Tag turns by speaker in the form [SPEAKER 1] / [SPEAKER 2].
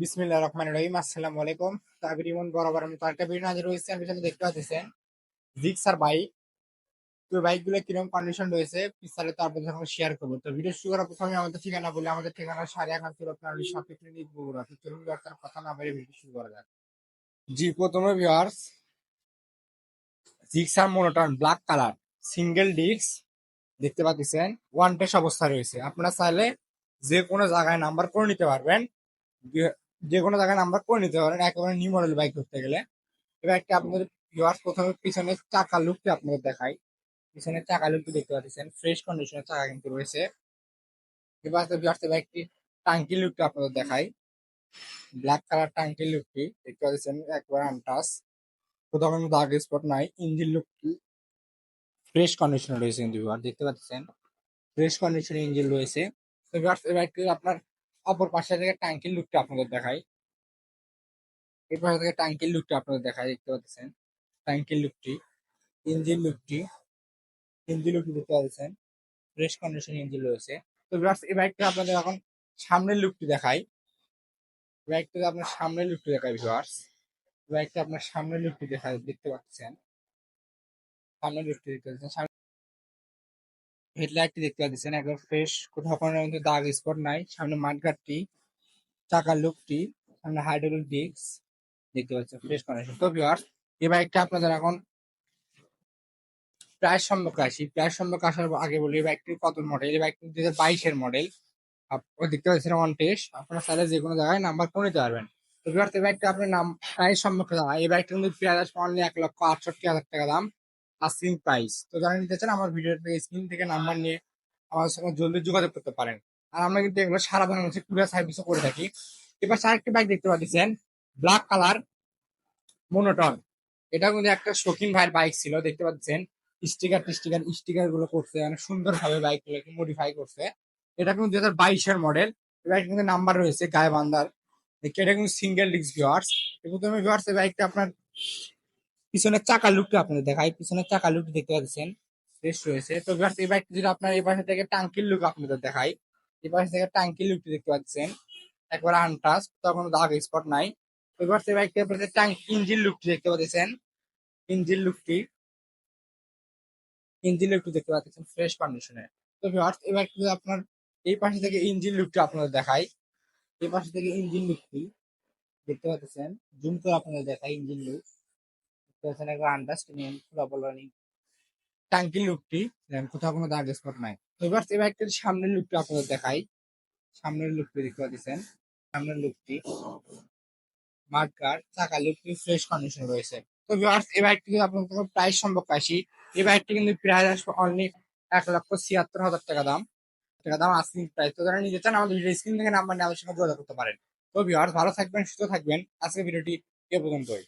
[SPEAKER 1] বিসমিল্লাহ রহমান রহিম, আসসালামু আলাইকুম। তাবির ইমন বরাবর আমি তো একটা হাজির হয়েছি, আমি সাথে দেখতে পাচ্ছেন জিক্সার বাইক তো বাইকগুলো কীরকম কন্ডিশন রয়েছে পিছালে তো আপনাদের সঙ্গে শেয়ার করব। তো ভিডিও শুরু করার প্রথমে আমাদের ঠিকানা বলে, আমাদের ঠিকানা সাড়ে কিলো আপনার শপে ক্লিনিক বগুড়া। তো চলুন তার কথা না বেরিয়ে ভিডিও শুরু করা যাক। জি, প্রথমে viewers Gixxer monotone black colour single disc দেখতে পাচ্ছেন ওয়ান টেস অবস্থা রয়েছে। আপনারা চাইলে যে কোনো জায়গায় নাম্বার করে নিতে পারবেন। যে- কোনো জায়গায় নাম্বার করে নিতে পারেন, একেবারে নিউ মডেল বাইক করতে গেলে। এবার একটা আপনাদের ভিউয়ার্স প্রথমে পিছনের চাকা লুকটি আপনাদের দেখাই। পিছনের চাকা লুকটি দেখতে পাচ্ছেন ফ্রেশ কন্ডিশনের চাকা কিন্তু রয়েছে। এবার ভিউয়ার্স এবার একটি টাঙ্কি লুকটি আপনাদের দেখাই। ব্ল্যাক কালার টাঙ্কি লুকটি দেখতে পাচ্ছেন, একবার আনটাস কোথাও কোনো দাগ স্পট নাই ইঞ্জিন লুকটি ফ্রেশ কন্ডিশনে রয়েছে কিন্তু দেখতে পাচ্ছেন। ফ্রেশ কন্ডিশনে ইঞ্জিন রয়েছে। তো এবার একটু আপনার অপর পাশে থেকে ট্যাঙ্কির লুকটা আপনাদের দেখাই। এই পাশে থেকে ট্যাঙ্কির লুকটা আপনাদের দেখাই, দেখতে পাচ্ছেন? ট্যাঙ্কির লুকটি, ইঞ্জিন লুকটি ইঞ্জিন লুকটি দেখতে পাচ্ছেন? ফ্রেশ কন্ডিশন ইঞ্জিন রয়েছে। তো ভিউয়ার্স, এই বাইকটা আপনাদের এখন সামনের লুকটি দেখাই। বাইকটা আপনার সামনের লুকটি দেখাই, ভিউয়ার্স। বাইকটা আপনার সামনের লুকটি দেখা দেখতে পাচ্ছেন? সামনের লুকটি দেখতে পাচ্ছেন হেডলাইটটি দেখতে পাচ্ছেন, একদম ফ্রেশ কোথাও কোনো কিন্তু দাগ স্পট নাই। সামনে মাঠঘাটটি, চাকার লুকটি, সামনে হাইড্রোলিক ডিস্ক দেখতে পাচ্ছেন ফ্রেশ কন্ডিশন তো ভিউয়ার্স এই বাইকটা আপনাদের এখন প্রায় সম্পর্কে আসি। প্রায় সম্পর্কে আসার আগে বলি এই বাইকটি কত মডেল এই বাইকটি দুই হাজার বাইশের মডেল দেখতে পাচ্ছেন ওয়ান টেস্ট আপনারা চাইলে যে কোনো জায়গায় নাম্বার করে নিতে পারবেন। তো ভিউয়ার্স এই বাইকটা আপনার নাম প্রায় সম্পর্কে জানা এই বাইকটা কিন্তু পেঁয়াজ অনলি এক লক্ষ আটষট্টি হাজার টাকা দাম। আস্কিং প্রাইস তো যারা নিতে চান, আমার ভিডিও স্ক্রিন থেকে নাম্বার নিয়ে আমার সঙ্গে জলদি যোগাযোগ করতে পারেন। আর আমরা কিন্তু এগুলো সারা বাংলাদেশে কুরিয়ার সার্ভিসও করে থাকি। এবার আরেকটি বাইক দেখতে পাচ্ছেন ব্ল্যাক কালার মোনোটন এটা কিন্তু একটা শৌখিন ভাইয়ের বাইক ছিল, দেখতে পাচ্ছেন। স্টিকার টিস্টিকার স্টিকারগুলো করছে, অনেক সুন্দর ভাবে বাইক গুলোকে মডিফাই করছে। এটা কিন্তু দুই হাজার বাইশের মডেল এবার কিন্তু নাম্বার রয়েছে, গায়ে বান্দার। এটা কিন্তু সিঙ্গেল ডিস্ক ভিওয়ার্স এবং তুমি ভিওয়ার্স বাইকটা আপনার পিছনের চাকা লুকটা আপনাদের দেখাই। পিছনের চাকা লুকটি দেখতে পাচ্ছেন। ফ্রেশ রয়েছে। তো এই বাইকটি যদি আপনার এই পাশে থেকে টাঙ্কির লুক আপনাদের দেখাই। এই পাশে থেকে টাঙ্কির লুকটি দেখতে পাচ্ছেন। একবার আনটাস তখন দাগ স্পট নাই। তো ভিউয়ার্স এই বাইকটি আপনাদের ট্যাঙ্ক ইঞ্জিন লুকটি দেখতে পাচ্ছেন। ইঞ্জিন লুকটি। ইঞ্জিন লুকটি দেখতে পাচ্ছেন ফ্রেশ কন্ডিশনে তো ভিউয়ার্স এই বাইকটি আপনার এই পাশে থেকে ইঞ্জিন লুকটি আপনাদের দেখাই। এই পাশে থেকে ইঞ্জিন লুকটি দেখতে পাচ্ছেন। জুম করে আপনাদের দেখাই ইঞ্জিন লুক পাচ্ছেন একবার আন্ডারস্ট্যান্ডিং পুরো বলানি টাঙ্কি লুকটি কোথাও কোনো দাগ স্পট নাই। এবার এই বাইকটির সামনের লুকটি আপনাদের দেখাই। সামনের লুকটি দেখতে পাচ্ছেন। সামনের লুকটি মার্কার চাকা লুকটি ফ্রেশ কন্ডিশন রয়েছে। তো ভিউয়ার্স এই বাইকটি যদি আপনাদের প্রাইস সম্পর্কে আসি, এই বাইকটি কিন্তু প্রাইস আসবে অনলি এক লক্ষ ছিয়াত্তর হাজার টাকা দাম। টাকা দাম আসছে প্রাইস তো যারা নিতে চান, আমাদের ভিডিও স্ক্রিন থেকে নাম্বার নিয়ে আমাদের সঙ্গে যোগাযোগ করতে পারেন। তো ভিউয়ার্স ভালো থাকবেন, সুস্থ থাকবেন। আজকে ভিডিওটি এ পর্যন্তই।